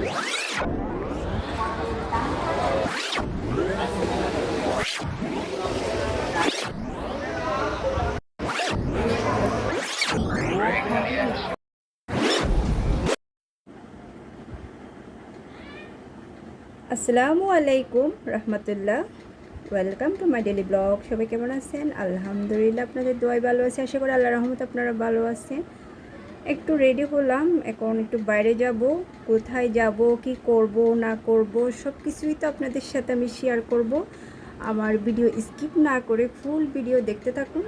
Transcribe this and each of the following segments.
আসসালামু আলাইকুম, রহমতুল্লাহ। Welcome to my daily blog সবাই কেমন আছেন? আলহামদুলিল্লাহ, আপনাদের দোয়াই ভালো আছে। আশা করি আল্লাহ রহমত আপনারা ভালো আছেন। একটু রেডি হলাম, এখন একটু বাইরে যাব, কোথায় যাব, কি করব, না করব সব কিছুই তো আপনাদের সাথে আমি শেয়ার করব। আমার ভিডিও স্কিপ না করে ফুল ভিডিও দেখতে থাকুন।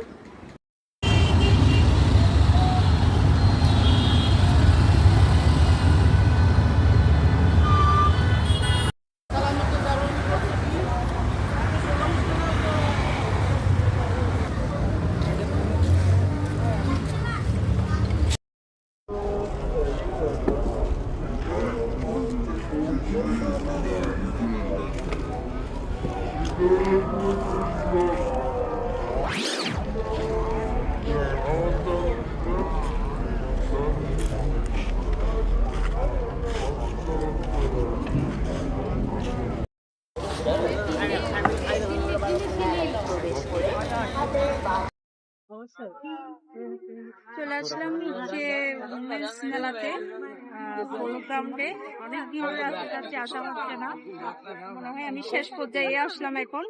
আসলাম হচ্ছে উমেন্স মেলাতে গ্রাউন্ডে অনেক দিন ধরে আসতে যাচ্ছি আসা হচ্ছে না। মনে হয় আমি শেষ পর্যায়ে আসলাম এখন।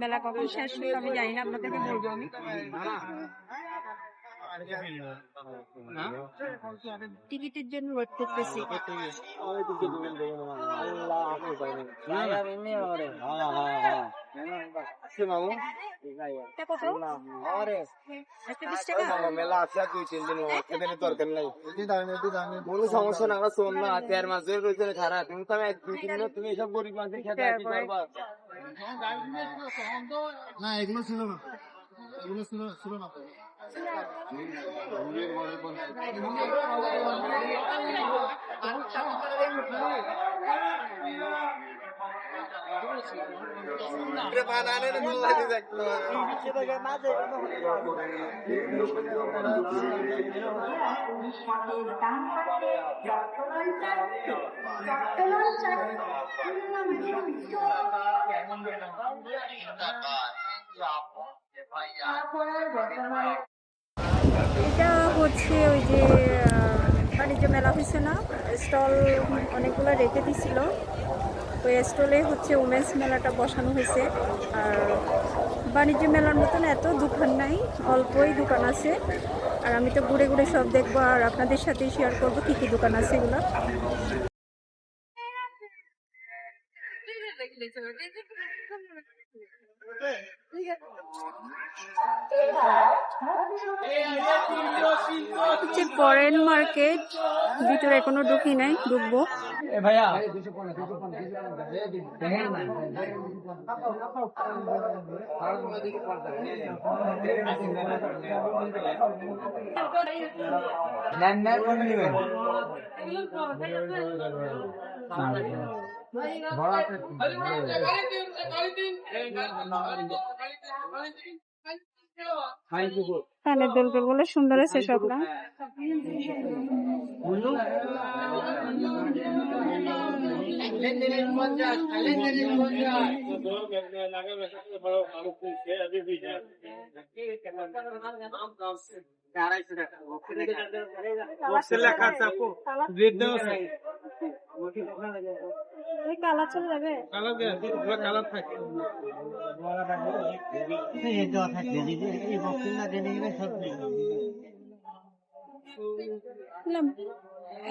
মেলা কখন শেষ হবে আমি জানি না আপনাদেরকে বলব আমি। টিকিটের জন্য ওয়েট করতেছি। এটা খারাপ তুমি তো এক দুই তিন দিন তুমি এসব গরিব মানুষের খেতে আসি পারবা না এগুলো ছিল না এগুলো ছিল ছিল না এটা হচ্ছে ওই যে বাণিজ্য মেলা হয়েছে না? স্টল অনেকগুলো রেখে দিছিল। ওই স্টলে হচ্ছে উমেন্স মেলাটা বসানো হয়েছে। আর বাণিজ্য মেলার মতন এত দোকান নাই, অল্পই দোকান আছে। আর আমি তো ঘুরে ঘুরে সব দেখব, আর আপনাদের সাথে শেয়ার করব কী কী দোকান আছে এগুলো। হচ্ছে ফরেন মার্কেট ভিতরে এখনও ঢুকি নাই ঢুকবো। ভাইয়া। কোন নেবেন কানের দোলগুলো বলে সুন্দর আছে সব না এই কালা চলে যাবে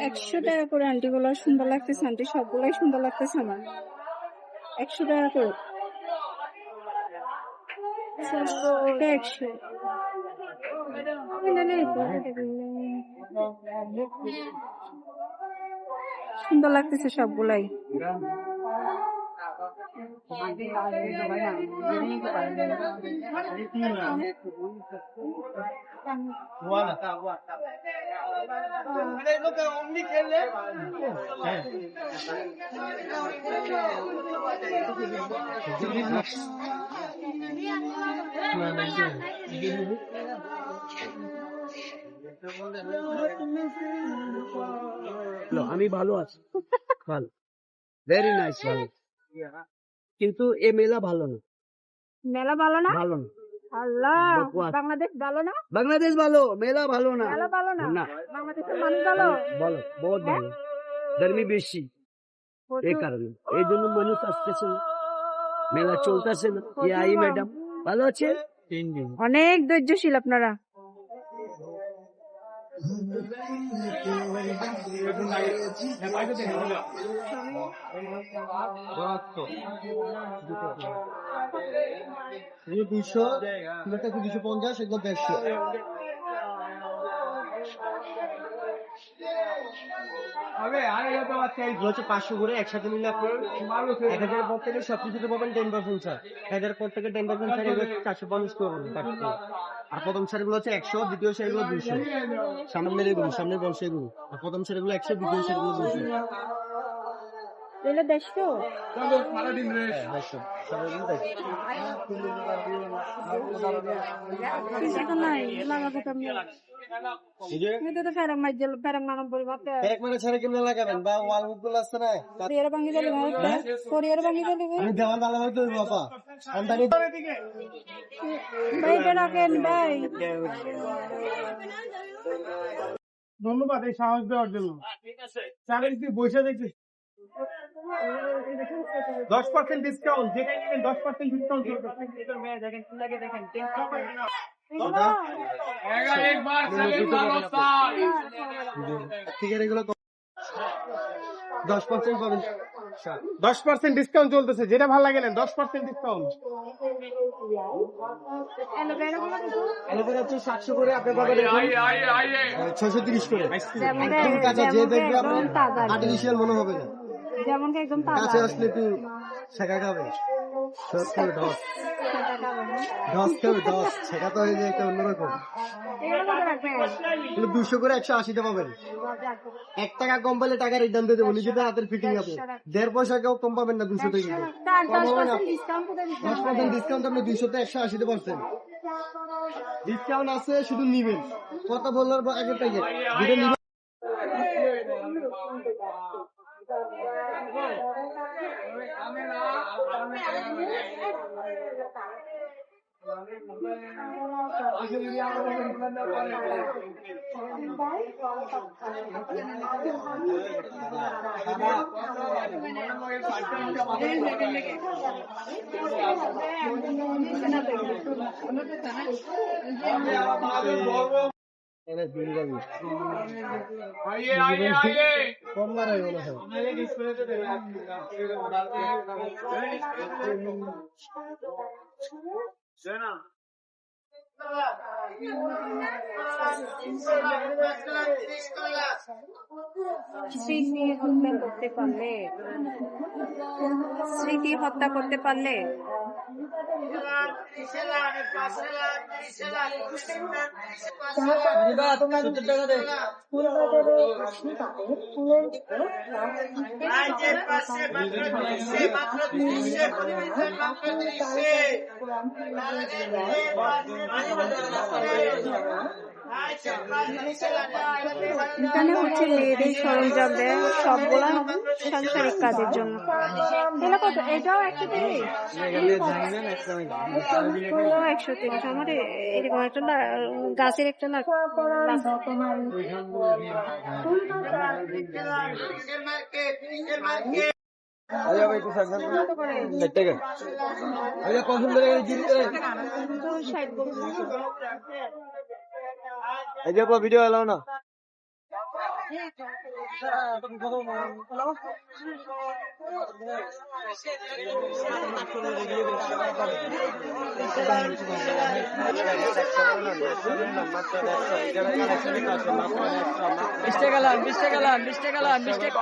একশো টাকা করে আন্টিগুলো সুন্দর লাগতেছে, আন্টি সবগুলাই সুন্দর লাগতেছে আমার। একশো টাকা করে। একশো। সুন্দর লাগতেছে সবগুলাই। আমি ভালো আছি ভালো ভেরি নাইস ভালো কিন্তু এ মেলা ভালো না। মেলা ভালো না? ভালো না। আল্লাহ বাংলাদেশ ভালো না? বাংলাদেশ ভালো মেলা ভালো না। মেলা ভালো না? না। বাংলাদেশের মানুষ ভালো? ভালো বহুত ভালো। গরমি বেশি। এই কারণে। এই জন্য মানুষ আসতেছে না। মেলা চলতেছে না। আই ম্যাডাম ভালো আছে? অনেক ধৈর্যশীল আপনারা। কিলোটা দুইশো পঞ্চাশ এগুলো দেড়শো হচ্ছে পাঁচশো করে একসাথে মিলে আপনার এক হাজারের পর থেকে সব কিছুতে পাবেন টেন পার্সেন্ট এক হাজারের পর থেকে টেন পার্সেন্ট এগুলো চারশো পঞ্চাশ করে পাবেন আর প্রথম শাড়িগুলো হচ্ছে একশো দ্বিতীয় শাড়িগুলো দুইশো। সামনের এগুলো সামনের বল সেগুলো আর প্রথম শাড়িগুলো একশো দ্বিতীয় শাড়িগুলো দুইশো। এগুলো দেড়শো? কিছু তো নাই লাগাবো কেমনি এটা তো ফেরং মাই জল ফেরং মানব বল বাতে এক ছাড়া কেমনে লাগাবেন? বা ওয়াল মুখগুলো আসছে না? কোরিয়ার ভাঙি দিলে কোরিয়ার ভাঙি দিলে আমি দেওয়াল ভালো হয়তো বাবা আমদানি ভাই এটা রাখেন ভাই? ধন্যবাদ এই সাহস দেওয়ার জন্য। চারের তুই বসে দেখি। দশ পার্সেন্ট ডিসকাউন্ট যেটা দশ পার্সেন্ট ডিসকাউন্ট এগুলো দশ পার্সেন্ট পাবেন। দশ পার্সেন্ট ডিসকাউন্ট চলতেছে যেটা ভালো লাগে না দশ পার্সেন্ট ডিসকাউন্ট অ্যালোভেরা হচ্ছে সাতশো করে আপনি পাবেন ছয়শো তিরিশ করে। একদম কাঁচা যে দেখবে আপনার আর্টিফিশিয়াল মনে হবে না। যেমন একদম কাছে আসলে একটু শেখা খাবে। সব খাবে দশ দশ। শেখা তো হয়ে যায় একটা অন্যরকম দুশো করে একশো আশিতে পাবেন। এক টাকা কম পেলে রিটার্ন দিয়ে দেবো, নিজেদের হাতের ফিটিং আছে দেড় পয়সা কেউ কম পাবেন না দুশোতে দশ দিচ্ছেন দশ পার্সেন্ট ডিসকাউন্ট আপনি দুইশোতে একশো আশিতে পারছেন ডিসকাউন্ট আছে, শুধু নিবেন। কত বললার আগে থেকে। এনে দিন যাবে কম বাড়াই মনে হয় Schöner. স্মৃতি হত্যা করতে পারলে? স্মৃতি হত্যা করতে পারলে? এখানে হচ্ছে মেয়েদের সরঞ্জাম দেয় সবগুলা সাংসারিক কাজের জন্য। এগুলো কত? এটাও একশো তিরিশ? একশো তিরিশ। আমার এরকম একটা লা- গাছের একটা লাগ কত করে তো ষাট বছর। এই যে ভিডিও এলাও না? বিশ টাকা লান বিশ টাকা লান বিশ টাকা লান বিশ টাকা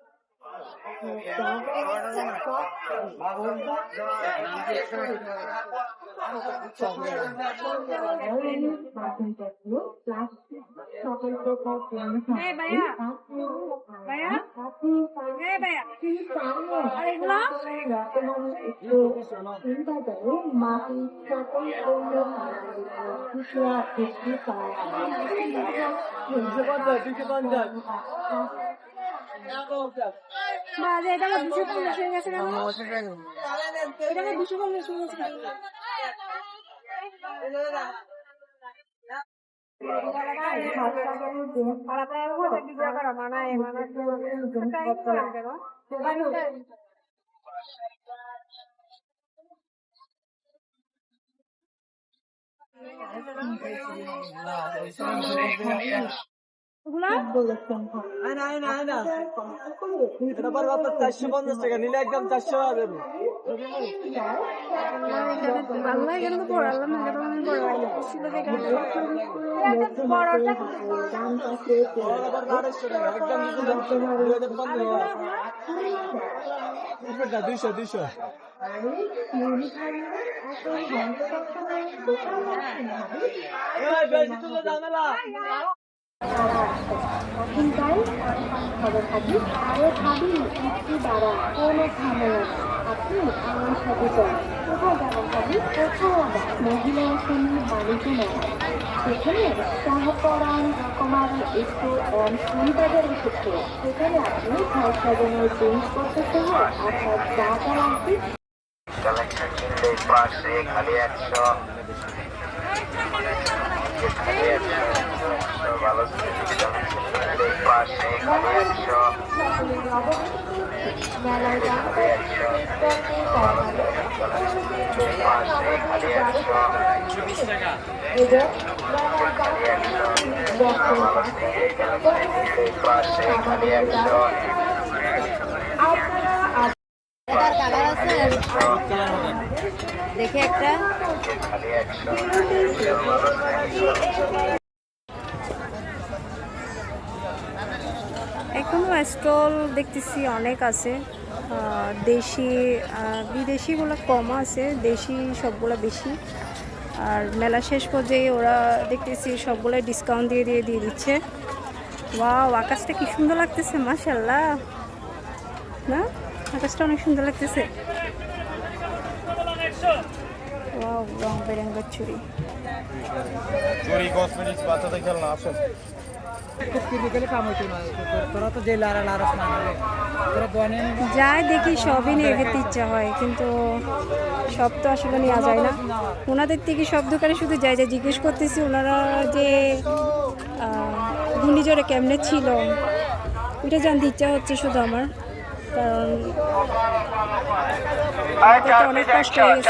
হয় চলে যান হ্যাঁ চল হ্যাঁ চল আমি দিয়ে যান এই ভাইয়া ভাইয়া এই ভাইয়া আর এগুলো বাজে এটা আমার দুশো পঞ্চাশ হয়ে গেছে এটা আমার দুশো পঞ্চাশ হয়ে গেছে কেন? চারশো পঞ্চাশ টাকা নিলে একদম চারশো দুইশো এখনকার খবর থাকি আরও ভাবি একটু দ্বারা কোনো ঝামেলা। আপনি আমার সাথে চলেন কোথায় যাবেন ভাবি কোথাও মহিলা শ্রেণির বাণিজ্য মেলা সেখানে সহকরণ রকমারি একটু অন শনিবাজার সেখানে আপনি ঘর সাজানোর জিনিসপত্র সহ আপনার যা যা লাগবে কালেকশন কিনলে পাশে খালি একশো খালি একশো দেখে একটা খালি একশো ভালো এখনও স্টল দেখতেছি অনেক আছে। দেশি বিদেশিগুলো কম আছে, দেশি সবগুলো বেশি। আর মেলা শেষ পর্যায়ে ওরা দেখতেছি সবগুলো ডিসকাউন্ট দিয়ে দিয়ে দিয়ে দিচ্ছে। ওয়াও আকাশটা কি সুন্দর লাগতেছে মাশাল্লাহ না? আকাশটা অনেক সুন্দর লাগতেছে। রং বেরঙ্গের চুড়ি। চুরি কসমেটিক্স বাচ্চাদের খেলনা যে যাই দেখি সবই নিয়ে খেতে ইচ্ছা হয় কিন্তু সব তো আসলে নেওয়া যায় না। ওনাদের থেকে সব দোকানে শুধু যাই যাই জিজ্ঞেস করতেছি ওনারা যে ঘূর্ণিঝড়ে কেমনে ছিল ওইটা জানতে ইচ্ছা হচ্ছে শুধু আমার কারণ অনেক কষ্ট হয়ে গেছে।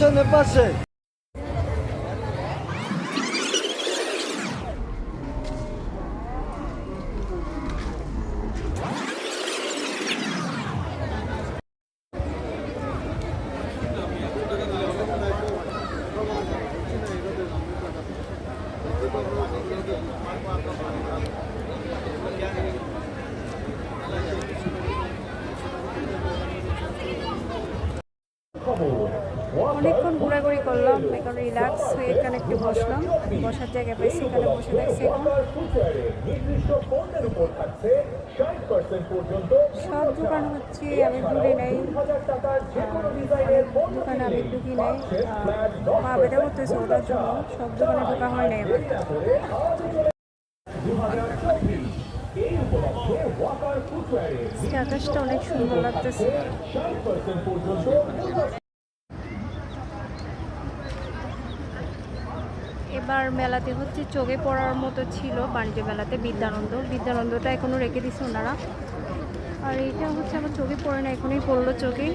বসেন পাশে অনেকক্ষণ ঘোরাঘুরি করলাম এখন রিল্যাক্স হয়ে এখানে একটু বসলাম। বসার জায়গা পেয়েছি এখানে বসে থাকছি সব দোকান হচ্ছে, আমি ঘুরে নেই। দোকানে আমি ঢুকি নাই। মা বেদা করতেছে ওটার জন্য, সব দোকানে ঢোকা হয় নাই আমার। আকাশটা অনেক সুন্দর লাগতেছে। এবার মেলাতে হচ্ছে, চোখে পড়ার মতো ছিল বাণিজ্য মেলাতে, বিদ্যানন্দ। বিদ্যানন্দটা এখনও রেখে দিছে ওনারা। আর এটা হচ্ছে আমার চোখে পড়ে না, এখনই পড়ল চোখে।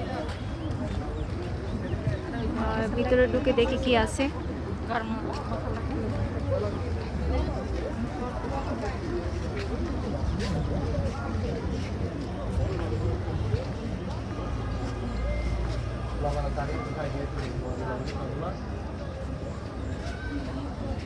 ভিতরে ঢুকে দেখি কি আছে।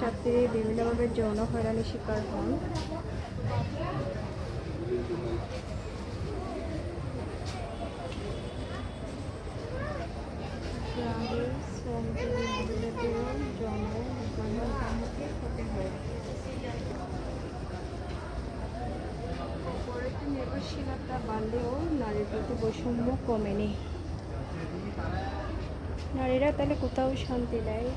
ছাত্রী বিভিন্নভাবে যৌন হয়রানির শিকার হন। নির্ভরশীলতা বাড়লেও নারীর প্রতি বৈষম্য কমেনি। নারীরা তাহলে কোথাও শান্তি নেয়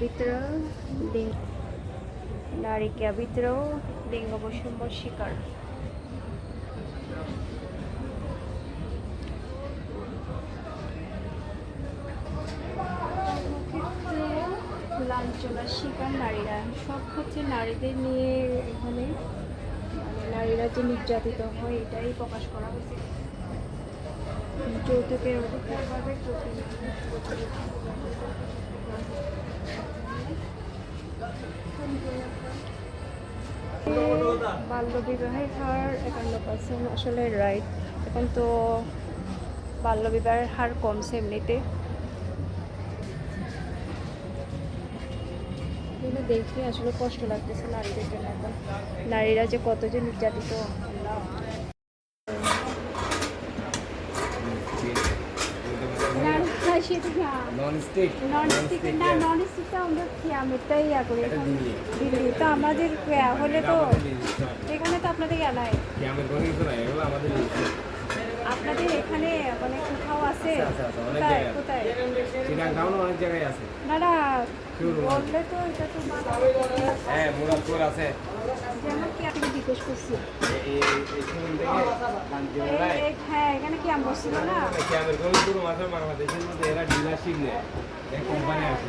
আবিত্র নারীকে আবিত্র লিঙ্গ বৈষম্য শিকার। লাঞ্ছনার শিকার নারীরা। সব ক্ষেত্রে নারীদের নিয়ে এখানে মানে নারীরা যে নির্যাতিত হয়, এটাই প্রকাশ করা হয়েছে। যৌতুকের অধিকার পাবে বাল্য বিবাহের হার একান্ন পার্সেন্ট আসলে রাইট এখন তো বাল্য বিবাহের হার কমছে এমনিতে। দেখে আসলে কষ্ট লাগতেছে নারীদের জন্য। এখন নারীরা যে কত যে নির্যাতিত আল্লাহ। না, না, সেটা না। নন স্টিক নন স্টিক না নন স্টিকটা আমরা খেয়ামেরটাই ইয়া করি। দিল্লি তো আমাদের হলে তো এখানে তো আপনাদের আমাদের আপনাদের এখানে মানে কোথাও আছে? আছে, আছে, অনেক কোথায় কোথায়? অনেক জায়গায় আছে। না না বললে তো এটা তো হ্যাঁ মুরাদপুর আছে। যেমন কি আপনি জিজ্ঞেস করছি। হ্যাঁ এখানে কি আম বসছিল না? ক্যামের কোনো শোরুম আছে বাংলাদেশের মধ্যে এরা ডিলারশিপ নেয় এই কোম্পানি আছে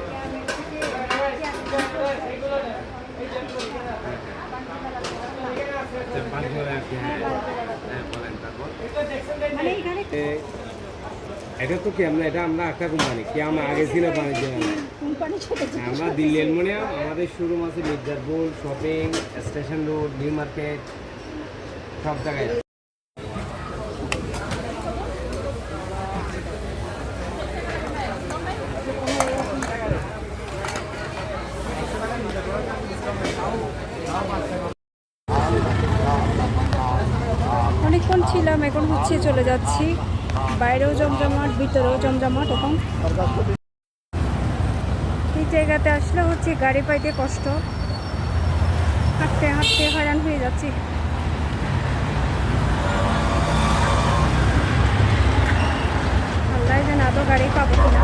মানে এখানে এটা তো কি আমরা এটা আমরা একটা কোম্পানি কি আমরা আগে ছিল বাণিজ্য আমরা দিল্লি অ্যালমোনিয়াম আমাদের শোরুম আছে Mirzapur shopping station road new market সব জায়গায়। অনেকক্ষণ ছিলাম এখন হচ্ছে চলে যাচ্ছি। বাইরেও জমজমাট, ভিতরেও জমজমাট এখন এই জায়গাতে আসলে হচ্ছে গাড়ি পাইতে কষ্ট। হাঁটতে হাঁটতে হয়রান হয়ে যাচ্ছি। আল্লাহ যেন আদৌ গাড়ি পাবো কিনা।